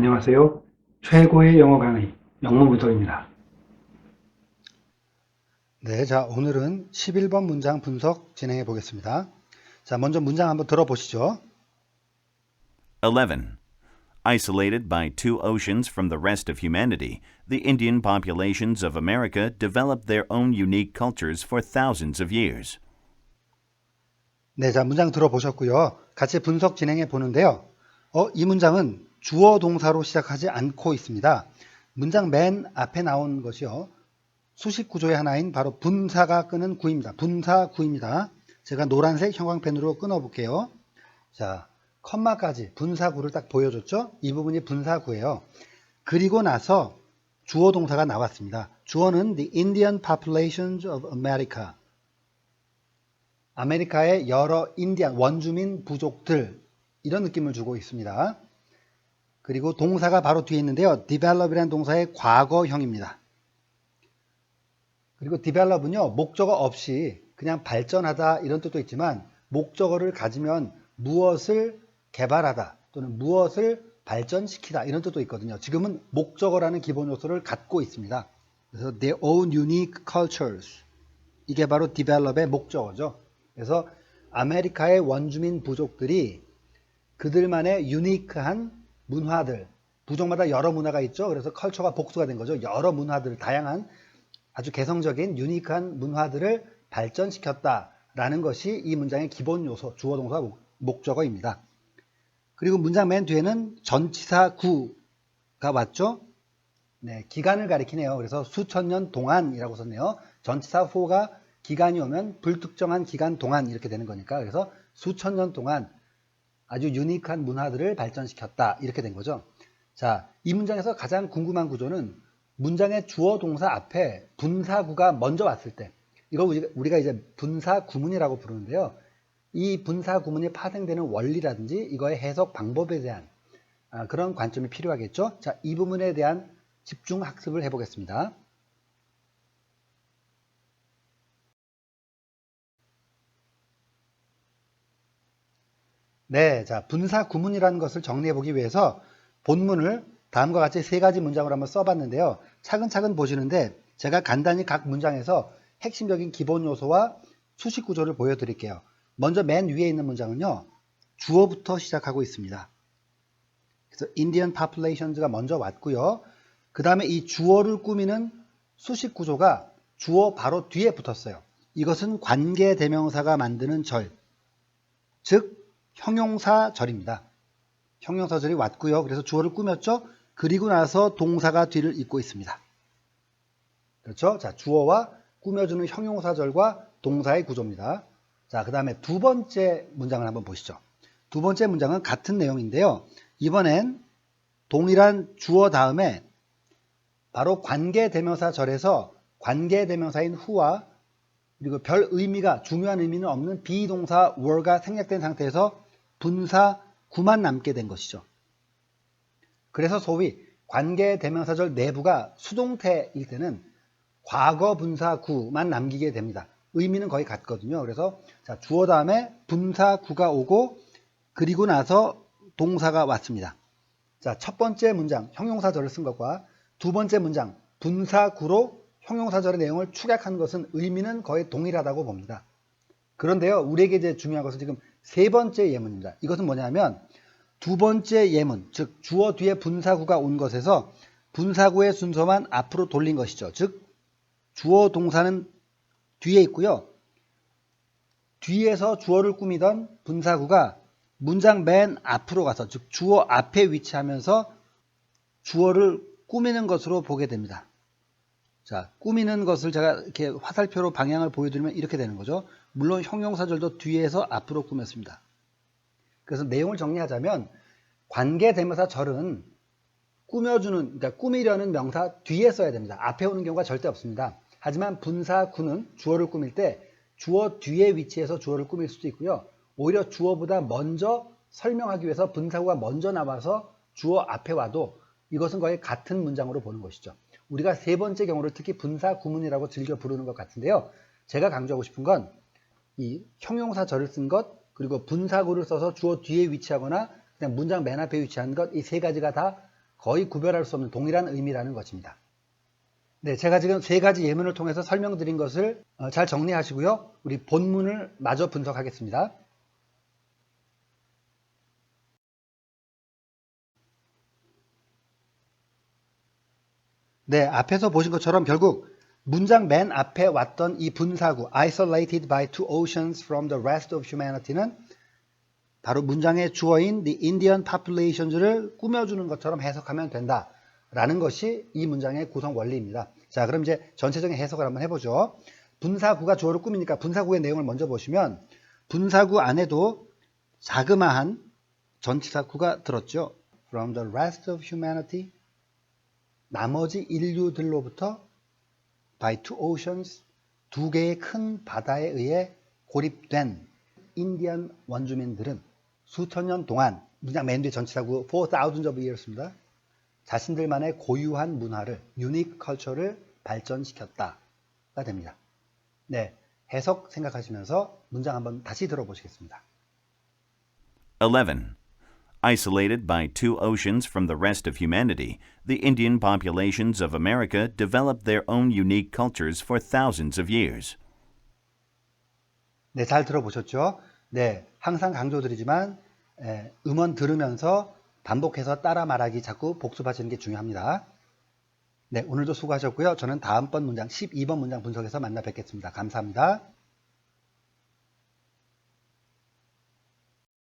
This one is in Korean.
안녕하세요. 최고의 영어 강의 영문부터입니다. 네, 자, 오늘은 11번 문장 분석 진행해 보겠습니다. 자, 먼저 문장 한번 들어보시죠. 11. Isolated by two oceans from the rest of humanity, the Indian populations of America developed their own unique cultures for thousands of years. 네, 자, 문장 들어보셨고요. 같이 분석 진행해 보는데요. 어, 이 문장은 주어 동사로 시작하지 않고 있습니다. 문장 맨 앞에 나온 것이요. 수식 구조의 하나인 바로 분사가 끄는 구입니다. 분사 구입니다. 제가 노란색 형광펜으로 끊어 볼게요. 자, 컴마까지 분사구를 딱 보여줬죠? 이 부분이 분사구예요. 그리고 나서 주어 동사가 나왔습니다. 주어는 the Indian populations of America. 아메리카의 여러 인디안 원주민 부족들 이런 느낌을 주고 있습니다. 그리고 동사가 바로 뒤에 있는데요. develop이라는 동사의 과거형입니다. 그리고 develop은요. 목적어 없이 그냥 발전하다 이런 뜻도 있지만 목적어를 가지면 무엇을 개발하다 또는 무엇을 발전시키다 이런 뜻도 있거든요. 지금은 목적어라는 기본 요소를 갖고 있습니다. 그래서 their own unique cultures 이게 바로 develop의 목적어죠. 그래서 아메리카의 원주민 부족들이 그들만의 유니크한 문화들, 부족마다 여러 문화가 있죠. 그래서 컬처가 복수가 된 거죠. 여러 문화들, 다양한 아주 개성적인 유니크한 문화들을 발전시켰다라는 것이 이 문장의 기본 요소, 주어 동사 목- 목적어입니다. 그리고 문장 맨 뒤에는 전치사 구가 왔죠. 네, 기간을 가리키네요. 그래서 수천 년 동안이라고 썼네요. 전치사 for가 기간이 오면 불특정한 기간 동안 이렇게 되는 거니까 그래서 수천 년 동안 아주 유니크한 문화들을 발전시켰다 이렇게 된 거죠. 자, 이 문장에서 가장 궁금한 구조는 문장의 주어 동사 앞에 분사구가 먼저 왔을 때 이거 우리가- 이제 분사 구문이라고 부르는데요. 이 분사 구문이 파생되는 원리라든지 이거의 해석 방법에 대한 아, 그런 관점이 필요하겠죠. 자, 이 부분에 대한 집중 학습을 해보겠습니다. 네, 자, 분사 구문이라는 것을 정리해 보기 위해서 본문을 다음과 같이 세 가지 문장으로 한번 써봤는데요. 차근차근 보시는데 제가 간단히 각 문장에서 핵심적인 기본 요소와 수식 구조를 보여드릴게요. 먼저 맨 위에 있는 문장은요, 주어부터 시작하고 있습니다. 그래서 Indian populations가 먼저 왔고요. 그 다음에 이 주어를 꾸미는 수식 구조가 주어 바로 뒤에 붙었어요. 이것은 관계 대명사가 만드는 절, 즉 형용사절입니다. 형용사절이 왔고요. 그래서 주어를 꾸몄죠. 그리고 나서 동사가 뒤를 잇고 있습니다. 그렇죠? 자, 주어와 꾸며주는 형용사절과 동사의 구조입니다. 자, 그 다음에 두 번째 문장을 한번 보시죠. 두 번째 문장은 같은 내용인데요. 이번엔 동일한 주어 다음에 바로 관계대명사절에서 관계대명사인 who와 그리고 별 의미가 중요한 의미는 없는 비동사 were가 생략된 상태에서 분사 구만 남게 된 것이죠. 그래서 소위 관계대명사절 내부가 수동태일 때는 과거 분사 구만 남기게 됩니다. 의미는 거의 같거든요. 그래서 자, 주어 다음에 분사 구가 오고 그리고 나서 동사가 왔습니다. 자, 첫 번째 문장 형용사절을 쓴 것과 두 번째 문장 분사 구로 형용사절의 내용을 축약한 것은 의미는 거의 동일하다고 봅니다. 그런데요, 우리에게 이제 중요한 것은 지금 세 번째 예문입니다. 이것은 뭐냐면 두 번째 예문, 즉 주어 뒤에 분사구가 온 것에서 분사구의 순서만 앞으로 돌린 것이죠. 즉 주어 동사는 뒤에 있고요. 뒤에서 주어를 꾸미던 분사구가 문장 맨 앞으로 가서 즉 주어 앞에 위치하면서 주어를 꾸미는 것으로 보게 됩니다. 자, 꾸미는 것을 제가 이렇게 화살표로 방향을 보여드리면 이렇게 되는 거죠. 물론 형용사절도 뒤에서 앞으로 꾸몄습니다. 그래서 내용을 정리하자면 관계대명사 절은 꾸며주는, 그러니까 꾸미려는 명사 뒤에 써야 됩니다. 앞에 오는 경우가 절대 없습니다. 하지만 분사 구는 주어를 꾸밀 때 주어 뒤에 위치해서 주어를 꾸밀 수도 있고요. 오히려 주어보다 먼저 설명하기 위해서 분사구가 먼저 나와서 주어 앞에 와도 이것은 거의 같은 문장으로 보는 것이죠. 우리가 세 번째 경우를 특히 분사 구문이라고 즐겨 부르는 것 같은데요. 제가 강조하고 싶은 건 이 형용사 절을 쓴 것, 그리고 분사구를 써서 주어 뒤에 위치하거나 그냥 문장 맨 앞에 위치한 것, 이 세 가지가 다 거의 구별할 수 없는 동일한 의미라는 것입니다. 네, 제가 지금 세 가지 예문을 통해서 설명드린 것을 어, 잘 정리하시고요. 우리 본문을 마저 분석하겠습니다. 네, 앞에서 보신 것처럼 결국 문장 맨 앞에 왔던 이 분사구 isolated by two oceans from the rest of humanity는 바로 문장의 주어인 the Indian populations를 꾸며주는 것처럼 해석하면 된다 라는 것이 이 문장의 구성 원리입니다. 자, 그럼 이제 전체적인 해석을 한번 해보죠. 분사구가 주어를 꾸미니까 분사구의 내용을 먼저 보시면 분사구 안에도 자그마한 전치사구가 들었죠. From the rest of humanity 나머지 인류들로부터 by two oceans 두 개의 큰 바다에 의해 고립된 인디언 원주민들은 수천 년 동안 문장 맨 뒤에 for thousands of years입니다. 자신들만의 고유한 문화를 unique culture를 발전시켰다가 됩니다. 네, 해석 생각하시면서 문장 한번 다시 들어보시겠습니다. 11. Isolated by two oceans from the rest of humanity, the Indian populations of America developed their own unique cultures for thousands of years. 네, 잘 들어보셨죠? 네, 항상 강조드리지만 에, 음원 들으면서 반복해서 따라 말하기 자꾸 복습하시는 게 중요합니다. 네, 오늘도 수고하셨고요. 저는 다음번 문장 12번 문장 분석에서 만나 뵙겠습니다. 감사합니다.